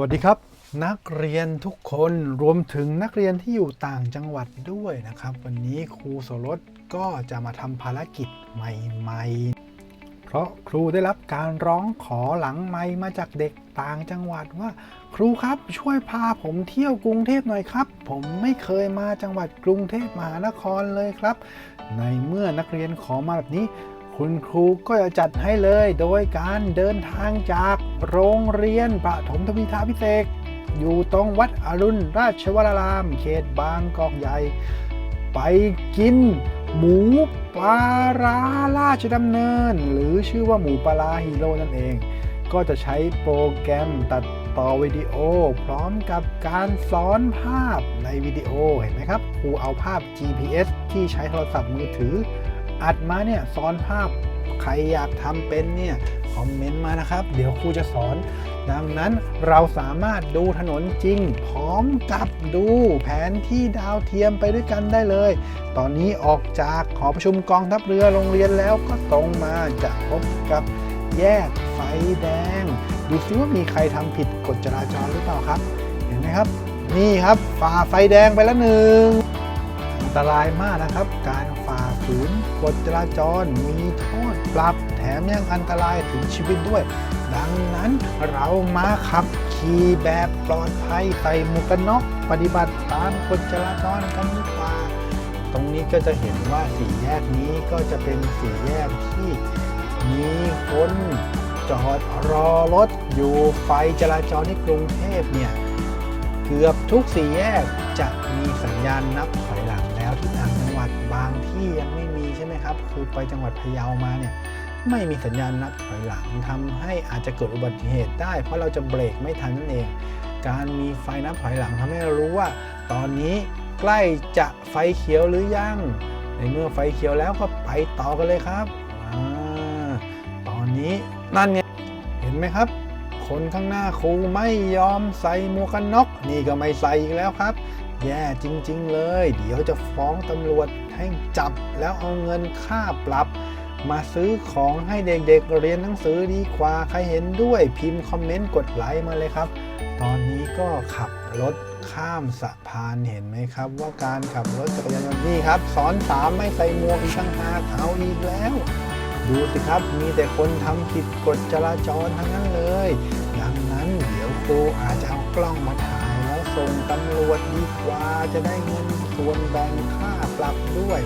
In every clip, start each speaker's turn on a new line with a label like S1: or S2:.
S1: วัสดีครับ นักเรียนทุกคนรวมถึงนักเรียนที่อยู่ต่างจังหวัดด้วยนะครับ วันนี้ครูโสรสก็จะมาทำภารกิจใหม่ๆ เพราะครูได้รับการร้องขอหลังไมค์มาจากเด็กต่างจังหวัดว่า ครูครับช่วยพาผมเที่ยวกรุงเทพหน่อยครับ ผมไม่เคยมาจังหวัดกรุงเทพมหานครเลยครับ ในเมื่อนักเรียนขอมาแบบนี้ คุณครูก็จะจัดให้เลยโดยการเดินทางจากโรงเรียนประถมทวีทาพิเศษอยู่ตรงวัดอรุณราชวราราม เขตบางกอกใหญ่ ไปกินหมูปลาร้าราชดำเนิน หรือชื่อว่าหมูปลาราฮีโร่นั่นเอง ก็จะใช้โปรแกรมตัดต่อวิดีโอ พร้อมกับการซ้อนภาพในวิดีโอเห็นไหมครับครูเอาภาพ GPS ที่ใช้โทรศัพท์มือถือ อัดมาเนี่ยซ้อนภาพใครอยากทำเป็นเนี่ยคอมเมนต์มานะครับ เดี๋ยวครูจะสอน ดังนั้นเราสามารถดูถนนจริง พร้อมกับดูแผนที่ดาวเทียมไปด้วยกันได้เลย ตอนนี้ออกจากหอประชุมกองทัพเรือโรงเรียนแล้วก็ตรงมาจะพบกับแยกไฟแดง ดูซิว่ามีใครทำผิดกฎจราจรหรือเปล่าครับ เห็นไหมครับ นี่ครับฝ่าไฟแดงไปแล้วหนึ่ง ตรายมากนะครับ การฝ่าฝืนกฎจราจรมีโทษปรับแถมยังอันตรายถึงชีวิตด้วย ดังนั้นเรามาขับขี่แบบปลอดภัยใส่หมวกกันน็อกปฏิบัติตามกฎจราจรกันดีกว่า ตรงนี้ก็จะเห็นว่าสี่แยกนี้ก็จะเป็นสี่แยกที่มีคนจอดรอรถอยู่ไฟจราจรในกรุงเทพเนี่ย เกือบทุกสี่แยกจะมีสัญญาณนับถ บางที่ยังไม่มีใช่ไหมครับ คือไปจังหวัดพะเยามาเนี่ยไม่มีสัญญาณนับถอยหลังทำให้อาจจะเกิดอุบัติเหตุได้ เพราะเราจะเบรกไม่ทันนั่นเอง การมีไฟนับถอยหลังทำให้เรารู้ว่า ตอนนี้ใกล้จะไฟเขียวหรือยัง ในเมื่อไฟเขียวแล้วก็ไปต่อกันเลยครับอาตอนนี้นั่นไงเห็นไหมครับ คนข้างหน้าครูไม่ยอมใส่หมวกกันน็อกนี่ก็ไม่ใส่อีกแล้วครับ แย่จริง ๆ เลย เดี๋ยวจะฟ้องตำรวจ ให้จับแล้วเอาเงินค่าปรับ มาซื้อของให้เด็กๆเรียนหนังสือดีกว่าใครเห็นด้วยพิมพ์คอมเมนต์กดไลค์มาเลยครับ ตอนนี้ก็ขับรถข้ามสะพานเห็นไหมครับ ว่าการขับรถจักรยานยนต์นี่ครับซ้อนสามไม่ใส่หมวกอีกต่างหากเอาอีกแล้ว ดูสิครับมีแต่คนทำผิดกฎจราจรทั้งนั้นเลย ดังนั้นเดี๋ยวครูอาจจะเอากล้องมาถ่ายแล้วส่งตำรวจดีกว่าจะได้เงินส่วนแบ่งค่า ปรับด้วย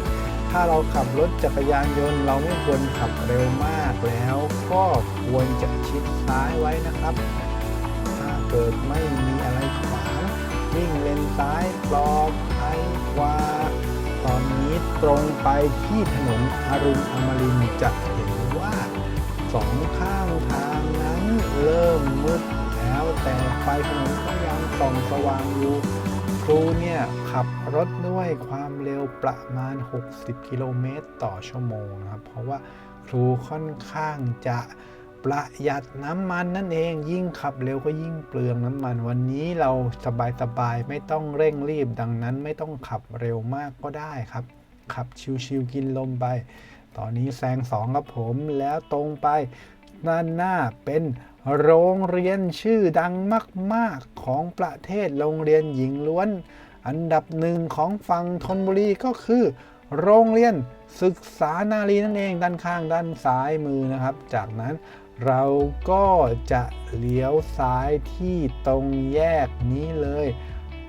S1: ถ้าเราขับรถจักรยานยนต์ เราไม่ควรขับเร็วมากแล้วก็ควรจะชิดซ้ายไว้นะครับ ถ้าเกิดไม่มีอะไรขวางวิ่งเลนซ้ายปลอดภัยกว่า ตอนนี้ตรงไปที่ถนนอรุณอมรินจะเห็นว่าสองข้างทางนั้นเริ่มมืดแล้วแต่ไฟถนนก็ยังส่องสว่างอยู่ รูเนี่ยขับรถด้วยความเร็วประมาณ 60 กิโลเมตรต่อชั่วโมงนะครับ เพราะว่าครูค่อนข้างจะประหยัดน้ำมันนั่นเองยิ่งขับเร็วก็ยิ่งเปลืองน้ำมัน วันนี้เราสบายๆไม่ต้องเร่งรีบดังนั้นไม่ต้องขับเร็วมากก็ได้ครับ ขับชิวๆกินลมไป ตอนนี้แซงสองครับผมแล้วตรงไปด้านหน้าเป็น โรงเรียนชื่อดังมากๆของประเทศโรงเรียนหญิงล้วน อันดับหนึ่งของฝั่งธนบุรีก็คือ โรงเรียนศึกษานารีนั่นเองด้านข้างด้านซ้ายมือนะครับ จากนั้นเราก็จะเลี้ยวซ้ายที่ตรงแยกนี้เลย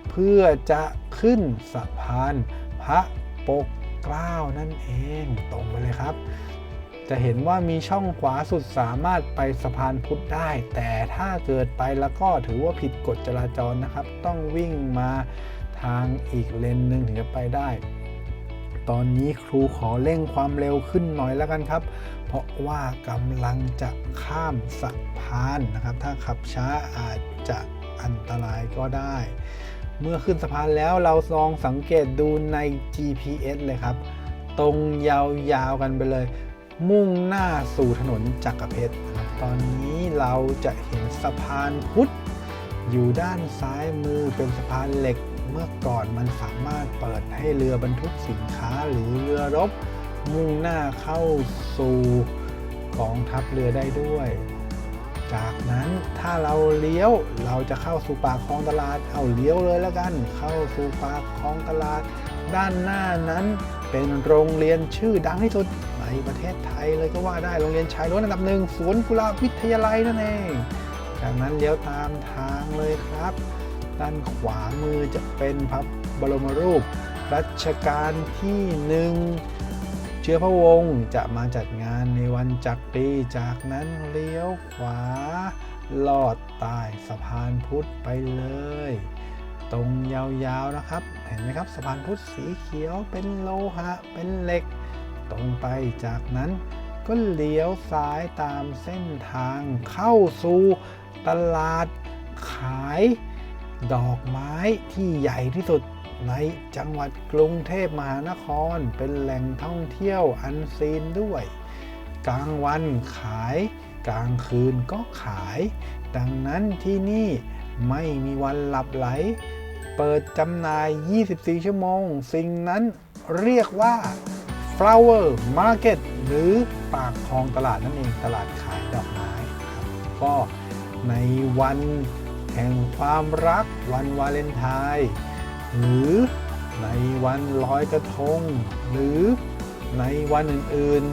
S1: เพื่อจะขึ้นสะพานพระปกเกล้านั่นเองตรงไปเลยครับ จะเห็นว่ามีช่องขวาสุดสามารถไปสะพานพุทธได้ แต่ถ้าเกิดไปแล้วก็ถือว่าผิดกฎจราจรนะครับ ต้องวิ่งมาทางอีกเลนหนึ่งถึงจะไปได้ ตอนนี้ครูขอเร่งความเร็วขึ้นหน่อยแล้วกันครับ เพราะว่ากำลังจะข้ามสะพานนะครับ ถ้าขับช้าอาจจะอันตรายก็ได้ เมื่อขึ้นสะพานแล้วเราลองสังเกตดูใน GPS เลยครับ ตรงยาวๆกันไปเลย มุ่งหน้าสู่ถนนจักรเพชรนะตอนนี้เราจะเห็นสะพานพุทธอยู่ด้านซ้ายมือเป็นสะพานเหล็กเมื่อก่อนมันสามารถเปิดให้เรือบรรทุกสินค้าหรือเรือรบ มุ่งหน้าเข้าสู่กองทัพเรือได้ด้วย จากนั้นถ้าเราเลี้ยวเราจะเข้าสู่ปากคลองตลาดเอาเลี้ยวเลยแล้วกัน เข้าสู่ปากคลองตลาด ด้านหน้านั้นเป็นโรงเรียนชื่อดังที่สุด ในประเทศไทยเลยก็ว่าได้โรงเรียนชายล้วนอันดับหนึ่งสวนกุหลาบวิทยาลัยนั่นเองจากนั้นเลี้ยวตามทางเลยครับ ด้านขวามือจะเป็นพระบรมรูป รัชกาลที่หนึ่งเชื้อพระวงศ์จะมาจัดงานในวันจักรีจากนั้นเลี้ยวขวา ลอดใต้สะพานพุทธไปเลย ตรงยาวๆนะครับ เห็นไหมครับสะพานพุทธสีเขียวเป็นโลหะเป็นเหล็ก ตรงไปจากนั้นก็เลี้ยวซ้ายตามเส้นทางเข้าสู่ตลาดขายดอกไม้ที่ใหญ่ที่สุดในจังหวัดกรุงเทพมหานครเป็นแหล่งท่องเที่ยวอันซีนด้วย กลางวันขายกลางคืนก็ขาย ดังนั้นที่นี่ไม่มีวันหลับไหล เปิดจำหน่าย 24 ชั่วโมง สิ่งนั้นเรียกว่า flower market หรือปากคลองตลาดนั่นเองตลาดขายดอกไม้ครับก็ในวันแห่งความรักวันวาเลนไทน์หรือในวันลอยกระทง หรือในวันอื่น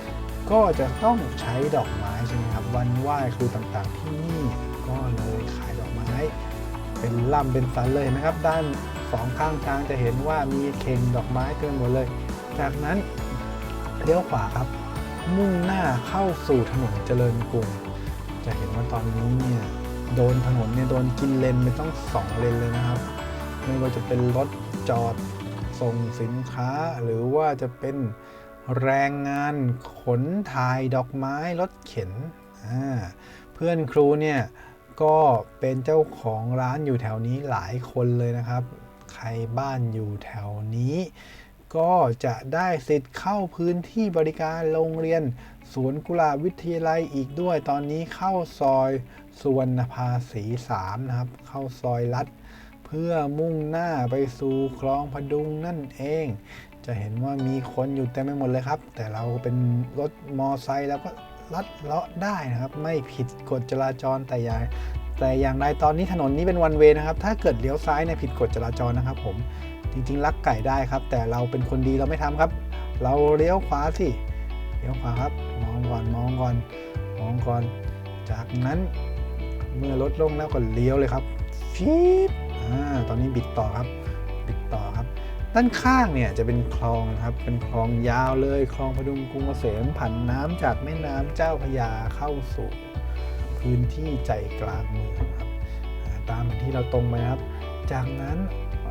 S1: ๆ ก็จะต้องใช้ดอกไม้ใช่ไหมครับ วันไหว้ครูต่างๆที่นี่ก็เลยขายดอกไม้ เป็นล่ำเป็นสันเลยเห็นะครับ ด้านสองข้างทางจะเห็นว่ามีเข่งดอกไม้เต็มหมดเลย จากนั้นเลี้ยวขวาครับ มุ่งหน้าเข้าสู่ถนนเจริญกรุง จะเห็นว่าตอนนี้เนี่ยโดนถนนเนี่ยโดนกินเลนไปต้องสองเลนเลยนะครับ ไม่ว่าจะเป็นรถจอดส่งสินค้า หรือว่าจะเป็นแรงงานขนถ่ายดอกไม้รถเข็น เพื่อนครูเนี่ยก็เป็นเจ้าของร้านอยู่แถวนี้หลายคนเลยนะครับ ใครบ้านอยู่แถวนี้ ก็จะได้สิทธิ์เข้าพื้นที่บริการโรงเรียน สวนกุหลาบวิทยาลัยอีกด้วยตอนนี้เข้าซอยสวรรณภาสี3นะครับ เข้าซอยลัด เพื่อมุ่งหน้าไปสู่คลองพดุงนั่นเอง จะเห็นว่ามีคนอยู่เต็มไปหมดเลยครับ แต่เราเป็นรถมอไซค์แล้วก็ลัดเลาะได้นะครับ ไม่ผิดกฎจราจรแต่อย่างแต่อย่างไรตอนนี้ถนนนี้เป็นวันเวนะครับ ถ้าเกิดเลี้ยวซ้ายเนี่ยผิดกฎจราจรนะครับผม จริงๆลักไก่ได้ครับ แต่เราเป็นคนดีเราไม่ทำครับ เราเลี้ยวขวาสิเลี้ยวขวาครับ มองก่อนมองก่อนมองก่อน จากนั้นเมื่อรถลงแล้วก็เลี้ยวเลยครับฟีบอ่าตอนนี้บิดต่อครับ บิดต่อครับ ด้านข้างเนี่ยจะเป็นคลองครับ เป็นคลองยาวเลย คลองพดุงกรุงเกษมผันน้ำจากแม่น้ำเจ้าพระยาเข้าสู่พื้นที่ใจกลางเมืองครับ ตามแผนที่เราตรงไปครับ จากนั้น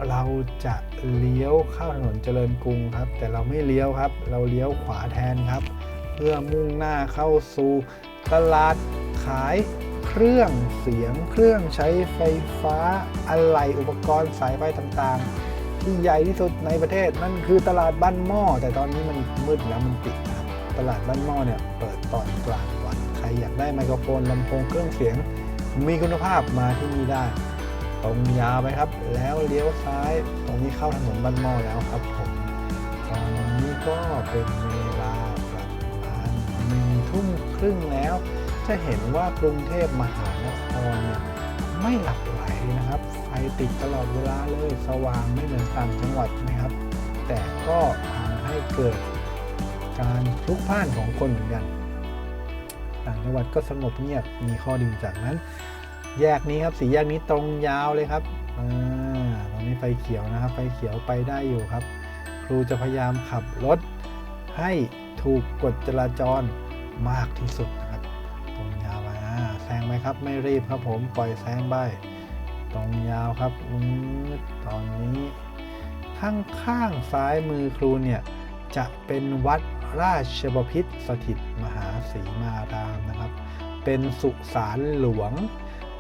S1: เราจะเลี้ยวเข้าถนนเจริญกรุงครับ แต่เราไม่เลี้ยวครับ เราเลี้ยวขวาแทนครับ เพื่อมุ่งหน้าเข้าสู่ตลาดขายเครื่องเสียงเครื่องใช้ไฟฟ้าอะไหล่อุปกรณ์สายไฟต่างๆ ที่ใหญ่ที่สุดในประเทศนั่นคือตลาดบ้านหม้อ แต่ตอนนี้มันมืดแล้วมันปิดครับตลาดบ้านหม้อเนี่ยเปิดตอนกลางวันใครอยากได้ไมโครโฟนลำโพงเครื่องเสียงมีคุณภาพมาที่นี่ได้ ตรงยาวไปครับ แล้วเลี้ยวซ้าย ตรงนี้เข้าถนนบ้านหม้อแล้วครับผมตอนนี้ก็เป็นเวลาประมาณหนึ่งทุ่มครึ่งแล้ว จะเห็นว่ากรุงเทพมหานครเนี่ยไม่หลับไหลนะครับ ไฟติดตลอดเวลาเลยสว่างไม่เหมือนต่างจังหวัดนะครับ แต่ก็ทำให้เกิดการพลุกพล่านของคนเหมือนกัน ต่างจังหวัดก็สงบเงียบมีข้อดีจากนั้น แยกนี้ครับสีแยกนี้ตรงยาวเลยครับอ่าตรงนี้ไฟเขียวนะครับ ไฟเขียวไปได้อยู่ครับ ครูจะพยายามขับรถให้ถูกกฎจราจรมากที่สุดนะครับ ตรงยาวไปอ่าแซงไปครับไม่รีบครับผมปล่อยแซงไปตรงยาวครับอืมตอนนี้ข้างข้างซ้ายมือครูเนี่ยจะเป็นวัดราชบพิตรสถิตมหาสีมารามนะครับ เป็นสุสานหลวง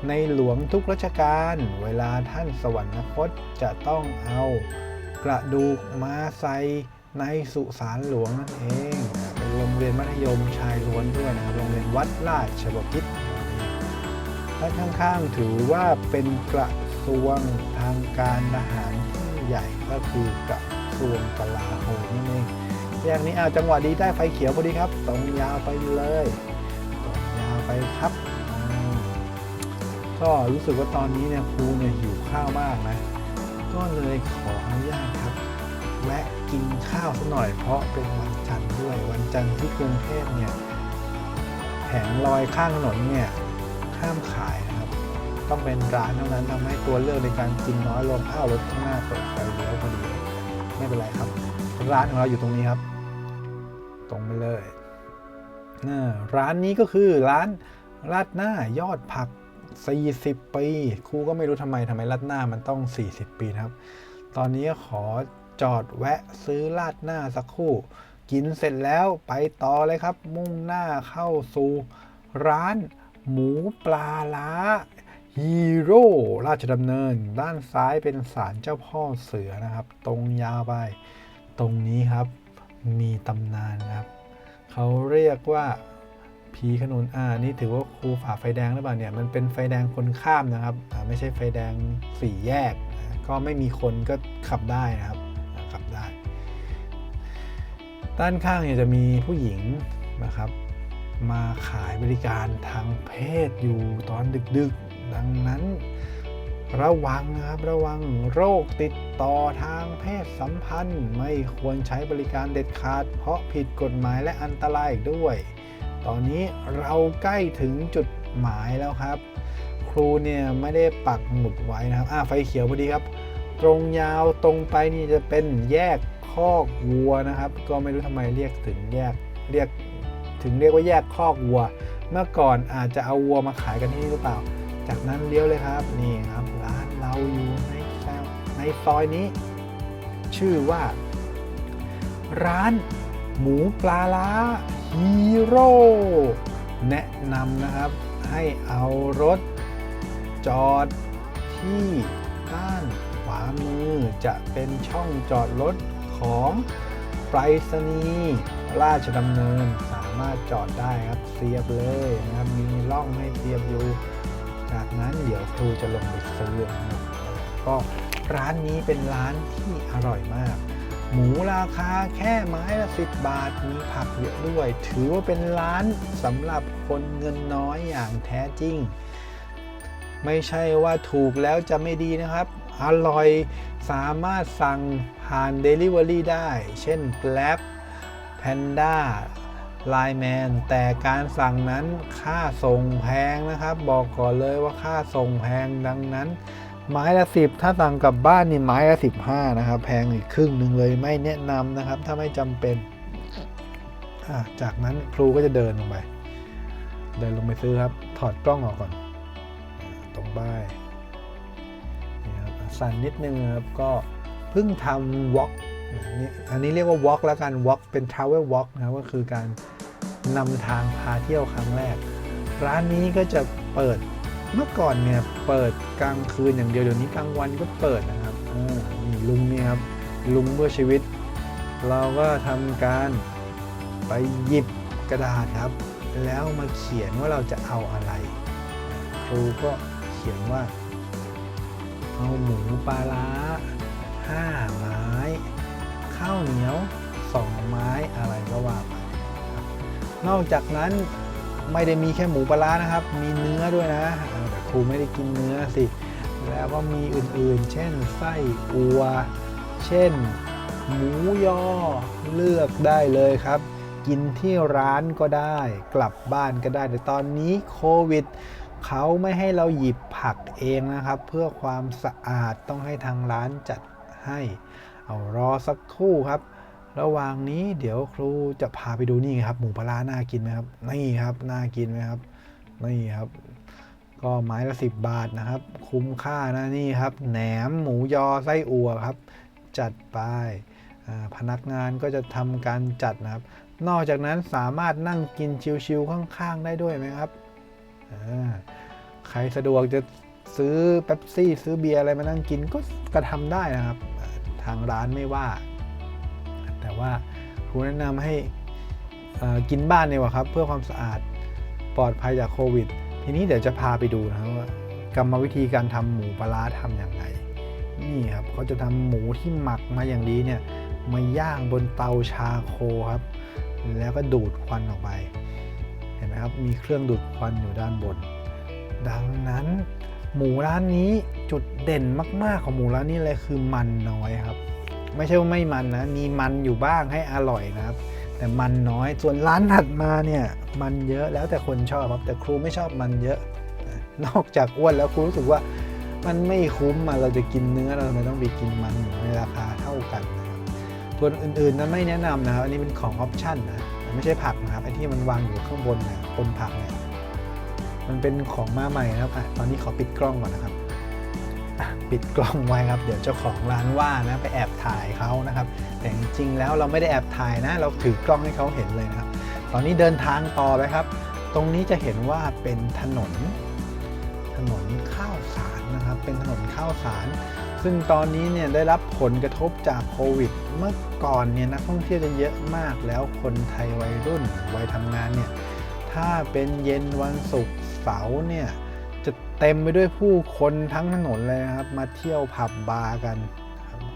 S1: ในหลวงทุกรัชกาลเวลาท่านสวรรคตจะต้องเอา กระดูกมาใส่ในสุสานหลวงนั่นเองเป็นโรงเรียนมัธยมชายล้วนด้วยนะครับโรงเรียนวัดราชบพิตรและข้างๆถือว่าเป็นกระทรวงทางการทหารที่ใหญ่ก็คือกระทรวงกลาโหมนั่นเองแยกนี้อาจังหวะดีได้ไฟเขียวพอดีครับ ตรงยาวไปเลยตรงยาวไปครับ ก็รู้สึกว่าตอนนี้เนี่ยครูเนี่ยหิวข้าวมากนะ ก็เลยขออนุญาตครับแวะกินข้าวสักหน่อยเพราะเป็นวันจันทร์ด้วยวันจันทร์ที่กรุงเทพเนี่ยแผงลอยข้างถนนเนี่ยห้ามขายนะครับ ต้องเป็นร้านเท่านั้นทำให้ตัวเลือกในการกินน้อยลงอ้าวรถข้างหน้าเปิดไฟเลี้ยวพอดีไม่เป็นไรครับ ร้านของเราอยู่ตรงนี้ครับ ตรงไปเลยร้านนี้ก็คือร้านราดหน้ายอดผัก 40 ปีครูก็ไม่รู้ทำไมทำไมราดหน้ามันต้อง 40 ปีนะครับ ตอนนี้ขอจอดแวะซื้อราดหน้าสักครู่ กินเสร็จแล้วไปต่อเลยครับ มุ่งหน้าเข้าสู่ร้านหมูปลาล้าฮีโร่ราชดำเนิน ด้านซ้ายเป็นศาลเจ้าพ่อเสือนะครับ ตรงยาวไป ตรงนี้ครับมีตำนานครับ เขาเรียกว่า ผีขนุนอ่านี่ถือว่าครูฝ่าไฟแดงหรือเปล่าเนี่ยมันเป็นไฟแดงคนข้ามนะครับอ่าไม่ใช่ไฟแดงสี่แยก ก็ไม่มีคนก็ขับได้นะครับขับได้ ด้านข้างเนี่ยจะมีผู้หญิงนะครับ มาขายบริการทางเพศอยู่ตอนดึกๆ ดังนั้นระวังนะครับระวังโรคติดต่อทางเพศสัมพันธ์ ไม่ควรใช้บริการเด็ดขาด เพราะผิดกฎหมายและอันตรายอีกด้วย ตอนนี้เราใกล้ถึงจุดหมายแล้วครับ ครูเนี่ยไม่ได้ปักหมุดไว้นะครับอ่าไฟเขียวพอดีครับ ตรงยาวตรงไปนี่จะเป็นแยกคอกวัวนะครับ ก็ไม่รู้ทำไมเรียกถึงแยกเรียกถึงเรียกว่าแยกคอกวัว เมื่อก่อนอาจจะเอาวัวมาขายกันที่นี่หรือเปล่า จากนั้นเลี้ยวเลยครับนี่ครับร้านเราอยู่ในในซอยนี้ ชื่อว่า ร้าน หมูปลาล้าฮีโร่แนะนำนะครับให้เอารถ จอดที่ด้านขวามือจะเป็นช่องจอดรถของไปรษณีย์ราชดำเนินสามารถจอดได้ครับเสียบเลยนะครับมีร่องให้เสียบอยู่ จากนั้นเดี๋ยวครูจะลงไปซื้อนะครับก็ร้านนี้เป็นร้านที่อร่อยมาก หมูราคาแค่ไม้ละสิบบาท มีผักเยอะด้วย ถือว่าเป็นร้านสำหรับคนเงินน้อยอย่างแท้จริง ไม่ใช่ว่าถูกแล้วจะไม่ดีนะครับ อร่อยสามารถสั่งผ่าน Delivery ได้ เช่น Grab Panda Line Man แต่การสั่งนั้นค่าส่งแพงนะครับ บอกก่อนเลยว่าค่าส่งแพงดังนั้น ไม้ละ10ถ้าสั่งกลับบ้านนี่ไม้ละ15นะครับ แพงอีกครึ่งหนึ่งเลยไม่แนะนำนะครับ ถ้าไม่จำเป็น จากนั้นครูก็จะเดินลงไป เดินลงไปซื้อครับ ถอดกล้องออกก่อน ตรงป้ายนี่ครับสั่นนิดนึงครับ ก็เพิ่งทำวอล์กอันนี้เรียกว่าวอล์กแล้วกันวอล์กเป็น Travel Walk นะครับ ก็คือการนำทางพาเที่ยวครั้งแรก ร้านนี้ก็จะเปิด เมื่อก่อนเนี่ยเปิดกลางคืนอย่างเดียวเดี๋ยวนี้กลางวันก็เปิดนะครับนี่ลุงเนี่ยครับลุงเพื่อชีวิต เราก็ทำการไปหยิบกระดาษครับ แล้วมาเขียนว่าเราจะเอาอะไร ครูก็เขียนว่า เอาหมูปลาร้าห้าไม้ ข้าวเหนียวสองไม้อะไรก็ว่าไปนอกจากนั้น ไม่ได้มีแค่หมูปลาร้านะครับ มีเนื้อด้วยนะแต่ครูไม่ได้กินเนื้อสิ แล้วก็มีอื่นๆ เช่นไส้อัว เช่น หมูยอเลือกได้เลยครับ กินที่ร้านก็ได้ กลับบ้านก็ได้แต่ตอนนี้โควิดเขาไม่ให้เราหยิบผักเองนะครับ เพื่อความสะอาดต้องให้ทางร้านจัดให้ เอารอสักครู่ครับ ระหว่างนี้เดี๋ยวครูจะพาไปดูนี่ครับ หมูปลาน่ากินไหมครับ นี่ครับน่ากินไหมครับ นี่ครับ ก็ไม้ละสิบบาทนะครับ คุ้มค่านะนี่ครับ แหนมหมูยอไส้อั่วครับ จัดไปพนักงานก็จะทำการจัดนะครับ นอกจากนั้นสามารถนั่งกินชิวๆข้างๆ ได้ด้วยไหมครับใครสะดวกจะซื้อเป๊ปซี่ ซื้อเบียร์อะไรมานั่งกินก็กระทำได้นะครับ ทางร้านไม่ว่า แต่ว่าครูแนะนำให้กินบ้านดีกว่าครับ เพื่อความสะอาดปลอดภัยจากโควิด ทีนี้เดี๋ยวจะพาไปดูนะครับว่ากรรมวิธีการทำหมูปลาร้าทำอย่างไรนี่ครับเขาจะทำหมูที่หมักมาอย่างดีเนี่ยมาย่างบนเตาชาโคครับ แล้วก็ดูดควันออกไป เห็นไหมครับ มีเครื่องดูดควันอยู่ด้านบน ดังนั้นหมูร้านนี้จุดเด่นมาก ๆ ของหมูร้านนี้เลยคือมันน้อยครับ ไม่ใช่ว่าไม่มันนะ มีมันอยู่บ้างให้อร่อยนะครับ แต่มันน้อย ส่วนร้านถัดมาเนี่ยมันเยอะแล้วแต่คนชอบครับ แต่ครูไม่ชอบมันเยอะ นอกจากอ้วนแล้วครูรู้สึกว่ามันไม่คุ้มอะเราจะกินเนื้อเราทำไมต้องไปกินมันในราคาเท่ากันนะครับส่วนอื่นๆนั้นไม่แนะนำนะครับ อันนี้เป็นของออปชั่นนะไม่ใช่ผักนะครับไอ้ที่มันวางอยู่ข้างบนนะบนผักเนี่ยมันเป็นของมาใหม่นะครับอะตอนนี้ขอปิดกล้องก่อนนะครับ ปิดกล้องไว้ครับ เดี๋ยวเจ้าของร้านว่านะไปแอบถ่ายเขานะครับ แต่จริงๆแล้วเราไม่ได้แอบถ่ายนะ เราถือกล้องให้เขาเห็นเลยนะครับ ตอนนี้เดินทางต่อไปครับ ตรงนี้จะเห็นว่าเป็นถนน ถนนข้าวสารนะครับ เป็นถนนข้าวสาร ซึ่งตอนนี้เนี่ยได้รับผลกระทบจากโควิด เมื่อก่อนเนี่ยนักท่องเที่ยวจะเยอะมาก แล้วคนไทยวัยรุ่นวัยทำงานเนี่ย ถ้าเป็นเย็นวันศุกร์เสาร์เนี่ย เต็มไปด้วยผู้คนทั้งถนนเลยนะครับ มาเที่ยวผับบาร์กัน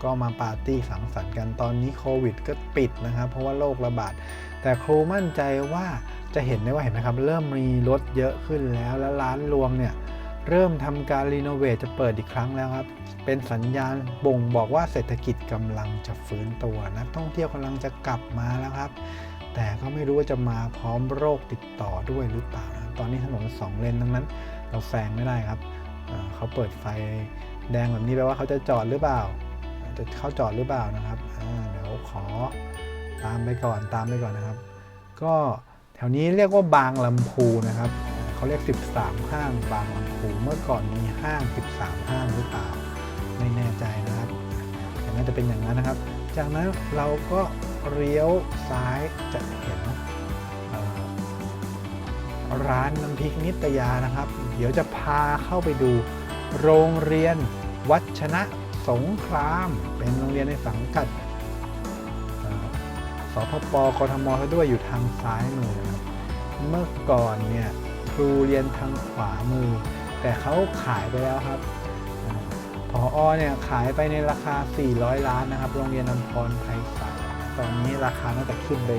S1: ก็มาปาร์ตี้สังสรรค์กันตอนนี้โควิดก็ปิดนะครับ เพราะว่าโรคระบาด แต่ครูมั่นใจว่าจะเห็นได้ว่าเห็นไหมครับ เริ่มมีรถเยอะขึ้นแล้ว แล้วร้านรวงเนี่ย เริ่มทำการรีโนเวทจะเปิดอีกครั้งแล้วครับ เป็นสัญญาณบ่งบอกว่าเศรษฐกิจกำลังจะฟื้นตัวนักท่องเที่ยวกำลังจะกลับมาแล้วครับ แต่ก็ไม่รู้ว่าจะมาพร้อมโรคติดต่อด้วยหรือเปล่านะตอนนี้ถนนสองเลนดังนั้น เราแซงไม่ได้ครับเเขาเปิดไฟแดงแบบนี้แปลว่าเขาจะจอดหรือเปล่า จะเข้าจอดหรือเปล่านะครับเดี๋ยวขอตามไปก่อนตามไปก่อนนะครับ ก็แถวนี้เรียกว่าบางลำพูนะครับเขาเรียก 13 ห้างบางลำพูเมื่อก่อนมีห้าง 13 ห้างหรือเปล่า ไม่แน่ใจนะครับแต่น่าจะเป็นอย่างนั้นนะครับ จากนั้นเราก็เลี้ยวซ้ายจะเห็น ร้านน้ำพริกนิตยานะครับ เดี๋ยวจะพาเข้าไปดู โรงเรียน วัชนะสงคราม เป็นโรงเรียนในสังกัดสพปกทมซะด้วยอยู่ทางซ้ายมือครับเมื่อก่อนเนี่ยครูเรียนทางขวามือ แต่เขาขายไปแล้วครับพออเนี่ยขายไปในราคา 400 ล้านนะครับ โรงเรียนนำพรไพศาลตอนนี้ราคาน่าจะขึ้นไป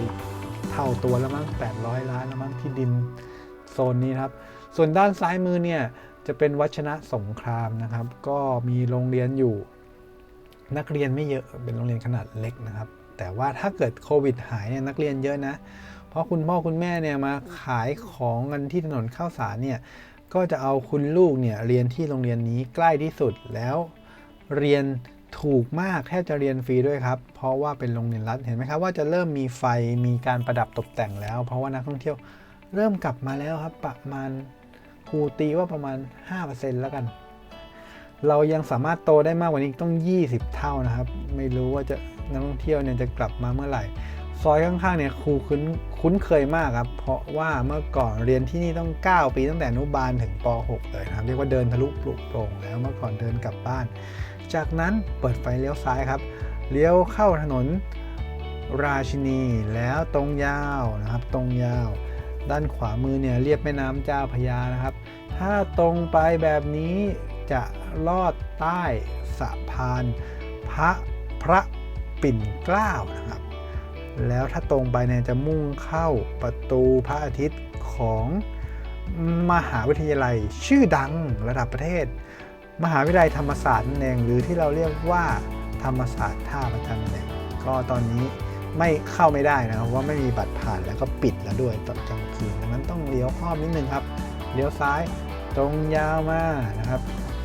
S1: เท่าตัวแล้วมั้ง 800 ล้านแล้วมั้งที่ดิน โซนนี้ครับ ส่วนด้านซ้ายมือเนี่ยจะเป็นวัชนะสงครามนะครับ ก็มีโรงเรียนอยู่ นักเรียนไม่เยอะเป็นโรงเรียนขนาดเล็กนะครับ แต่ว่าถ้าเกิดโควิดหายเนี่ยนักเรียนเยอะนะเพราะคุณพ่อคุณแม่เนี่ยมาขายของกันที่ถนนข้าวสารเนี่ยก็จะเอาคุณลูกเนี่ยเรียนที่โรงเรียนนี้ใกล้ที่สุดแล้วเรียนถูกมากแทบจะเรียนฟรีด้วยครับ เพราะว่าเป็นโรงเรียนรัฐเห็นไหมครับว่าจะเริ่มมีไฟมีการประดับตกแต่งแล้ว เพราะว่านักท่องเที่ยว เริ่มกลับมาแล้วครับ ประมาณครูตีว่าประมาณ 5%แล้วกัน เรายังสามารถโตได้มากกว่านี้ต้อง 20 เท่านะครับ ไม่รู้ว่าจะนักท่องเที่ยวเนี่ยจะกลับมาเมื่อไหร่ ซอยข้างๆเนี่ยครูคุ้นคุ้นเคยมากครับ เพราะว่าเมื่อก่อนเรียนที่นี่ต้อง 9 ปีตั้งแต่อนุบาลถึงป .6 เลยนะครับ เรียกว่าเดินทะลุปลุกโปร่งแล้วเมื่อก่อนเดินกลับบ้าน จากนั้นเปิดไฟเลี้ยวซ้ายครับ เลี้ยวเข้าถนนราชินีแล้วตรงยาวนะครับ ตรงยาว ด้านขวามือเนี่ยเรียบแม่น้ำเจ้าพยานะครับ ถ้าตรงไปแบบนี้จะลอดใต้สะพานพระพระปิ่นเกล้านะครับ แล้วถ้าตรงไปเนี่ยจะมุ่งเข้าประตูพระอาทิตย์ของมหาวิทยาลัยชื่อดังระดับประเทศ มหาวิทยาลัยธรรมศาสตร์นั่นเองหรือที่เราเรียกว่าธรรมศาสตร์ท่าพระจันทร์นั่นเองก็ตอนนี้ ไม่เข้าไม่ได้นะครับว่าไม่มีบัตรผ่านแล้วก็ปิดแล้วด้วยตอนกลางคืนดังนั้นต้องเลี้ยวอ้อมนิดนึงครับเลี้ยวซ้ายตรงยาวมานะครับ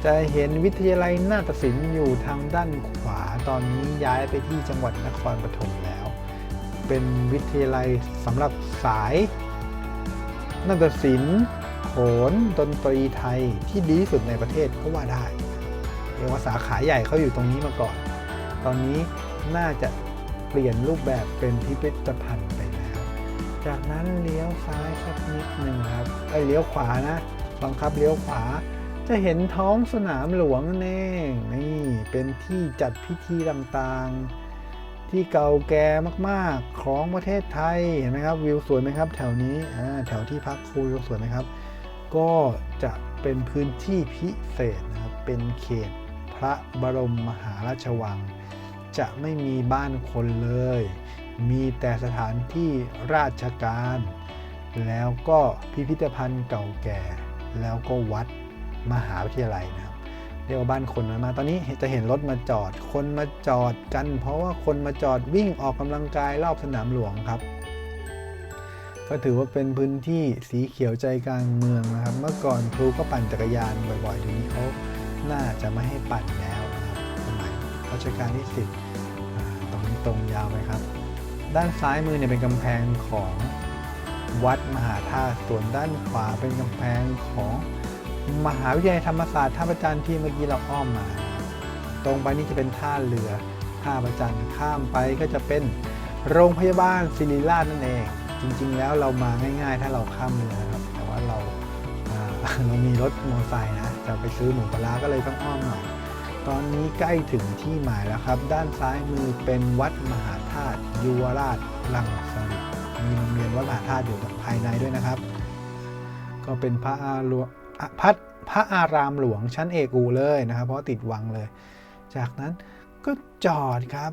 S1: จะเห็นวิทยาลัยนาฏศิลป์อยู่ทางด้านขวาตอนนี้ย้ายไปที่จังหวัดนครปฐมแล้ว เป็นวิทยาลัยสำหรับสายนาฏศิลป์โขนดนตรีไทยที่ดีสุดในประเทศก็ว่าได้เรียกว่าสาขาใหญ่เขาอยู่ตรงนี้มาก่อน ตอนนี้น่าจะ ลี่ยนรูปแบบเป็นพิพิธภัณฑ์ไปแล้ว จากนั้นเลี้ยวซ้ายสักนิดหนึ่งครับไอ้เลี้ยวขวานะบังคับเลี้ยวขวา จะเห็นท้องสนามหลวงนั่นเองนี่เป็นที่จัดพิธีต่างๆ ที่เก่าแก่มากๆของประเทศไทยเห็นไหมครับวิวสวยไหมครับ แถวนี้แถวที่พักครูวิวสวยไหมครับ ก็จะเป็นพื้นที่พิเศษนะครับเป็นเขตพระบรมมหาราชวัง จะไม่มีบ้านคนเลย มีแต่สถานที่ราชการ แล้วก็พิพิธภัณฑ์เก่าแก่ แล้วก็วัดมหาวิทยาลัยนะครับ เรียกว่าบ้านคนน้อยมา ตอนนี้จะเห็นรถมาจอด คนมาจอดกัน เพราะว่าคนมาจอดวิ่งออกกำลังกายรอบสนามหลวงครับ ก็ถือว่าเป็นพื้นที่สีเขียวใจกลางเมืองนะครับ เมื่อก่อนครูก็ปั่นจักรยานบ่อยๆเดี๋ยวนี้เขาน่าจะไม่ให้ปั่นแล้วนะครับสมัยรัชกาลที่ 10อ่า ตรงยาวไปครับ ด้านซ้ายมือเนี่ยเป็นกำแพงของวัดมหาธาตุส่วนด้านขวาเป็นกำแพงของมหาวิทยาลัยธรรมศาสตร์ท่าประจันที่เมื่อกี้เราอ้อมมา ตรงไปนี่จะเป็นท่าเรือท่าประจันข้ามไปก็จะเป็นโรงพยาบาลศิริราชนั่นเอง จริง ๆ แล้วเรามาง่าย ๆ ถ้าเราข้ามเรือครับ แต่ว่าเราเรามีรถมอเตอร์ไซค์นะจะไปซื้อหมูปลาก็เลยต้องอ้อมหน่อย ตอนนี้ใกล้ถึงที่หมายแล้วครับ ด้านซ้ายมือเป็นวัดมหาธาตุยุวราชลังสฤษฎ์มีโรงเรียนวัดมหาธาตุอยู่ภายในด้วยนะครับ ก็เป็นพระอาหลวพัดพระอารามหลวงชั้นเอกูเลยนะครับ เพราะติดวังเลย จากนั้นก็จอดครับ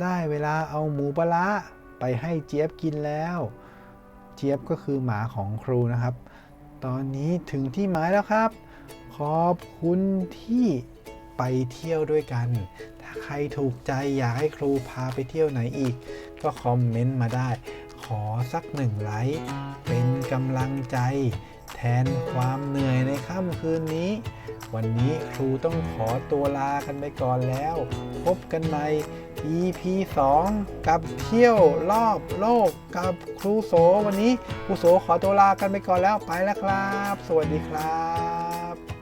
S1: ได้เวลาเอาหมูปลาไปให้เจี๊ยบกินแล้ว เจี๊ยบก็คือหมาของครูนะครับ ตอนนี้ถึงที่หมายแล้วครับ ขอบคุณที่ ไปเที่ยวด้วยกัน ถ้าใครถูกใจอยากให้ครูพาไปเที่ยวไหนอีก ก็คอมเมนต์มาได้ ขอสักหนึ่งไลค์ เป็นกำลังใจ แทนความเหนื่อยในค่ำคืนนี้ วันนี้ครูต้องขอตัวลากันไปก่อนแล้ว พบกันใหม่ EP 2 กับเที่ยวรอบโลกกับครูโสวันนี้ครูโสขอตัวลากันไปก่อนแล้วไปแล้วครับ สวัสดีครับ